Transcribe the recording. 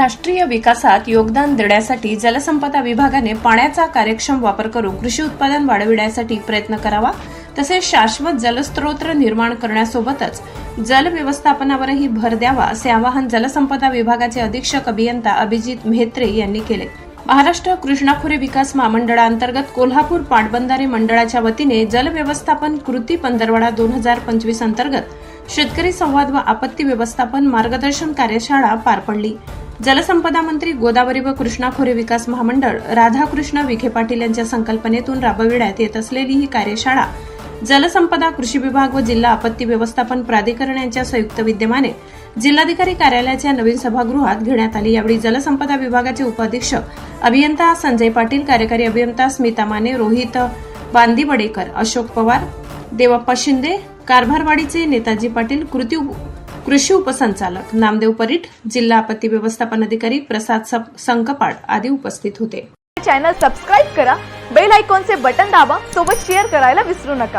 राष्ट्रीय विकासात योगदान देण्यासाठी जलसंपदा विभागाने पाण्याचा कार्यक्षम वापर करून कृषी उत्पादन वाढविण्यासाठी प्रयत्न करावा तसेच शाश्वत जलस्रोत निर्माण करण्यासोबतच जल व्यवस्थापनावरही भर द्यावा असे आवाहन जलसंपदा विभागाचे अधीक्षक अभियंता अभिजित म्हेत्रे यांनी केले. महाराष्ट्र कृष्णाखोरे विकास महामंडळाअंतर्गत कोल्हापूर पाटबंधारे मंडळाच्या वतीने जल व्यवस्थापन कृती पंधरवडा दोन हजार पंचवीस अंतर्गत शेतकरी संवाद व आपत्ती व्यवस्थापन मार्गदर्शन कार्यशाळा पार पडली. जलसंपदा मंत्री गोदावरी व कृष्णाखोरे विकास महामंडळ राधाकृष्ण विखे पाटील यांच्या संकल्पनेतून राबविण्यात येत असलेली ही कार्यशाळा जलसंपदा कृषी विभाग व जिल्हा आपत्ती व्यवस्थापन प्राधिकरण यांच्या संयुक्त विद्यमाने जिल्हाधिकारी कार्यालयाच्या नवीन सभागृहात घेण्यात आली. यावेळी जलसंपदा विभागाचे उपाधीक्षक अभियंता संजय पाटील कार्यकारी अभियंता स्मिता माने रोहित बांदिवडेकर अशोक पवार देवप्पा शिंदे कारभारवाडीचे नेताजी पाटील कृती कृषी उपसंचालक नामदेव परीट जिल्हा आपत्ती व्यवस्थापन अधिकारी प्रसाद सप- संकपाळ आदी उपस्थित होते. चॅनल सबस्क्राईब करा बेल आयकॉनचे बटन दाबा सोबत शेअर करायला विसरू नका.